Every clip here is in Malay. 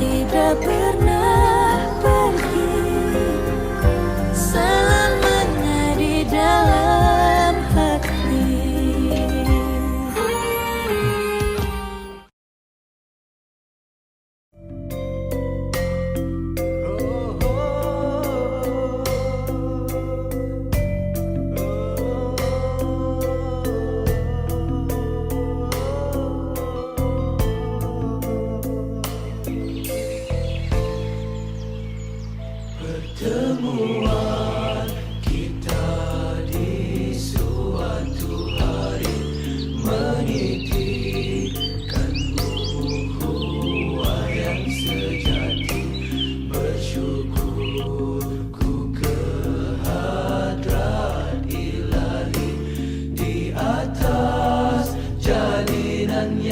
tidak pernah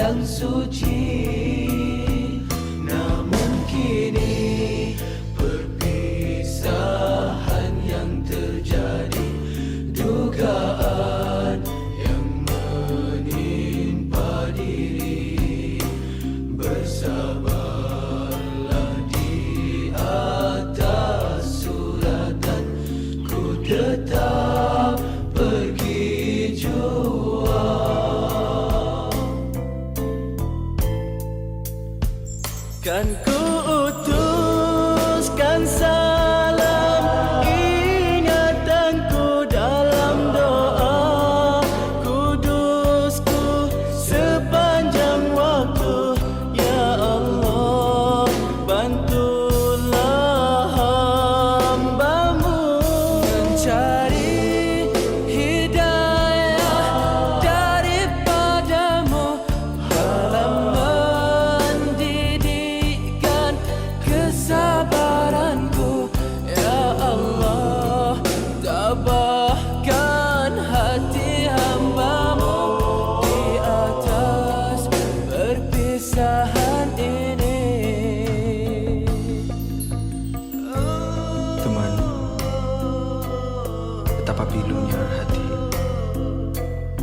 Shamsuddin. Kan ku utuskan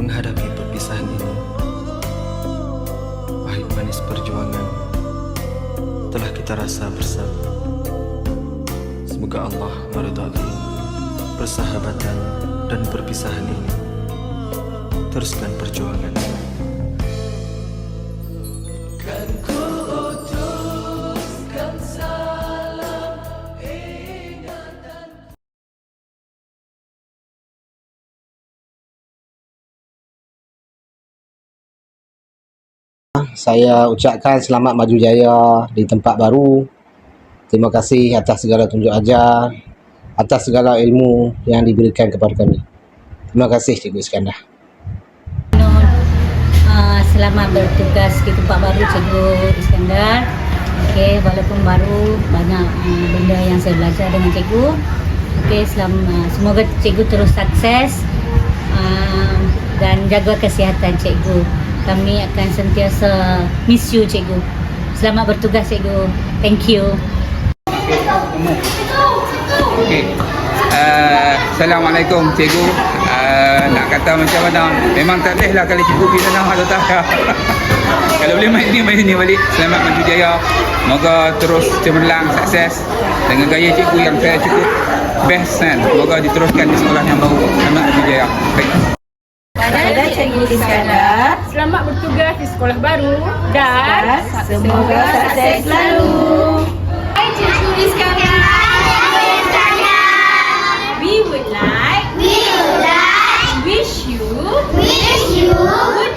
menghadapi perpisahan ini. Pahit manis perjuangan telah kita rasa bersama. Semoga Allah meridai persahabatan dan perpisahan ini. Teruskan perjuangan. Saya ucapkan selamat maju jaya di tempat baru. Terima kasih atas segala tunjuk ajar, atas segala ilmu yang diberikan kepada kami. Terima kasih Cikgu Iskandar. Uh, selamat bertugas di tempat baru Cikgu Iskandar. Okey, walaupun baru banyak uh, benda yang saya belajar dengan Cikgu. Okey, selamat uh, semoga Cikgu terus sukses uh, dan jaga kesihatan Cikgu. Kami akan sentiasa miss you Cikgu. Selamat bertugas Cikgu. Thank you. Okey. Uh, Assalamualaikum cikgu. Uh, nak kata macam mana? Memang tak boleh lah kalau cikgu pergi sana atau tak. kalau boleh main ni main ni balik. Selamat maju jaya. Moga terus cemerlang sukses dengan gaya cikgu yang saya cukup best kan. Moga diteruskan di sekolah yang baru. Selamat maju jaya. Baik. Kepada Cikgu Iskandar Selamat bertugas di sekolah baru dan Semoga sukses selalu Hai Cikgu Iskandar. We would like We would like wish you wish you goodbye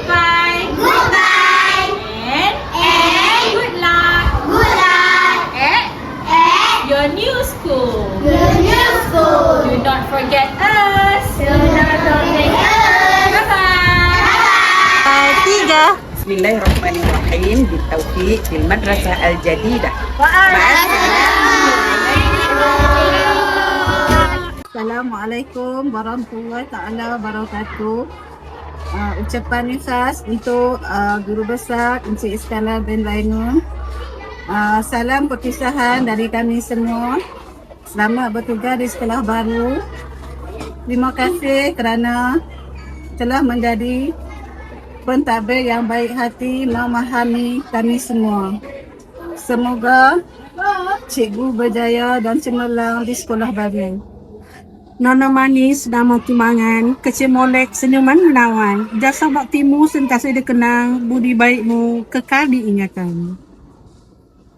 Bismillahirrahmanirrahim. Bitaufiq di Madrasah Al-Jadidah. Assalamualaikum warahmatullahi ta'ala wabarakatuh. Uh, Ucapan yang untuk uh, Guru Besar Encik Iskandar bin Lainun uh, Salam perpisahan dari kami semua. Selamat bertugas di sekolah baru. Terima kasih kerana telah menjadi pentadbir yang baik hati memahami kami semua. Semoga cikgu berjaya dan cemerlang di sekolah baru. Nona manis, nama timangan, kecil molek, senyuman menawan. Jasa baktimu sentiasa dikenang, budi baikmu kekal diingatan.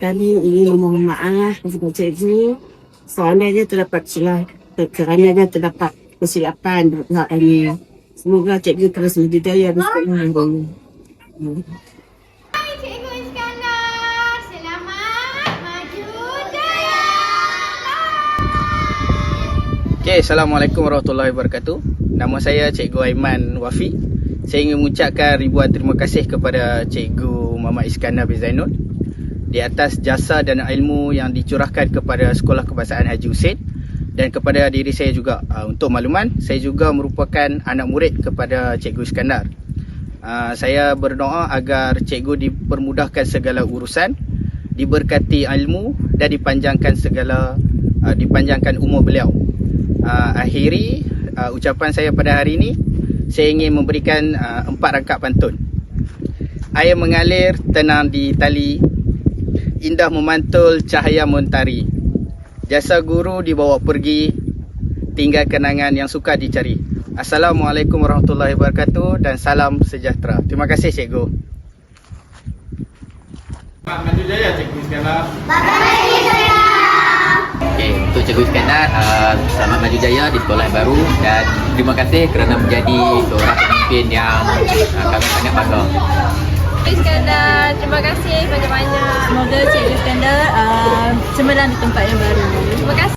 Kami ingin memohon maaf kepada cikgu seandainya terdapat silap kerana terdapat kesilapan pihak kami. Semoga cikgu terus berjaya di sekolah baru. Cikgu Iskandar, selamat maju jaya. Okay, Assalamualaikum warahmatullahi wabarakatuh. Nama saya Cikgu Aiman Wafi. Saya ingin mengucapkan ribuan terima kasih kepada Cikgu Muhammad Iskandar bin Zainul di atas jasa dan ilmu yang dicurahkan kepada Sekolah Kebangsaan Haji Hussein dan kepada diri saya juga. Uh, untuk makluman, saya juga merupakan anak murid kepada Cikgu Iskandar. Uh, saya berdoa agar cikgu dipermudahkan segala urusan, diberkati ilmu dan dipanjangkan segala uh, dipanjangkan umur beliau. Uh, akhiri uh, ucapan saya pada hari ini, saya ingin memberikan uh, empat rangkap pantun. Air mengalir tenang di tali, indah memantul cahaya mentari. Jasa guru dibawa pergi, tinggal kenangan yang suka dicari. Assalamualaikum warahmatullahi wabarakatuh dan salam sejahtera. Terima kasih cikgu. Maju jaya Cikgu Iskandar. Okay, untuk Cikgu Iskandar, uh, selamat maju jaya di sekolah yang baru dan terima kasih kerana menjadi seorang pemimpin yang uh, kami sangat bangga. Iskandar, terima kasih banyak-banyak. Semoga Cikgu Iskandar uh, cemerlang di tempat yang baru. Terima kasih.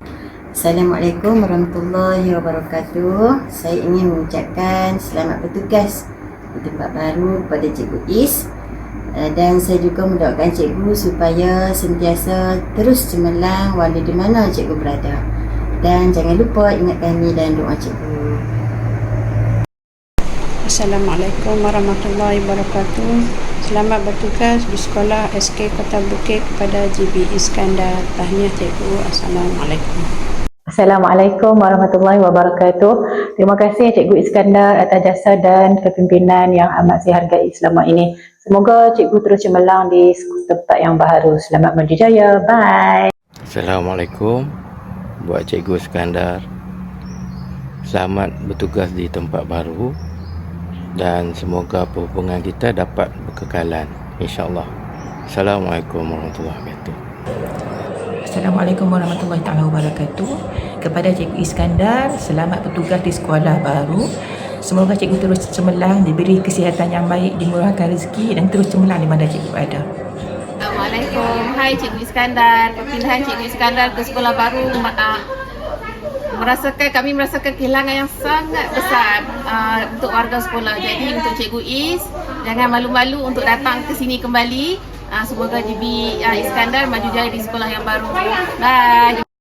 Assalamualaikum warahmatullahi wabarakatuh. Saya ingin mengucapkan selamat bertugas di tempat baru kepada Cikgu Is Uh, dan saya juga mendoakan cikgu supaya sentiasa terus cemerlang walau di mana cikgu berada. Dan jangan lupa ingat kami dan doa cikgu. Assalamualaikum warahmatullahi wabarakatuh. Selamat bertugas di sekolah SK Kota Bukit kepada GB Iskandar. Tahniah cikgu. Assalamualaikum. Assalamualaikum warahmatullahi wabarakatuh. Terima kasih Cikgu Iskandar atas jasa dan kepimpinan yang amat saya hargai selama ini. Semoga cikgu terus cemerlang di tempat yang baru. Selamat maju jaya. Bye. Assalamualaikum buat Cikgu Iskandar. Selamat bertugas di tempat baru dan semoga perhubungan kita dapat berkekalan insya-Allah. Assalamualaikum warahmatullahi wabarakatuh. Assalamualaikum warahmatullahi taala wabarakatuh. Kepada Cikgu Iskandar, selamat bertugas di sekolah baru. Semoga cikgu terus cemerlang, diberi kesihatan yang baik, dimurahkan rezeki dan terus cemerlang di mana cikgu ada. Assalamualaikum. Hai Cikgu Iskandar. Perpindahan Cikgu Iskandar ke sekolah baru uh, merasakan kami merasakan kehilangan yang sangat besar uh, untuk warga sekolah. Jadi untuk Cikgu Is, jangan malu-malu untuk datang ke sini kembali. Uh, semoga GB uh, Iskandar maju jaya di sekolah yang baru. Bye.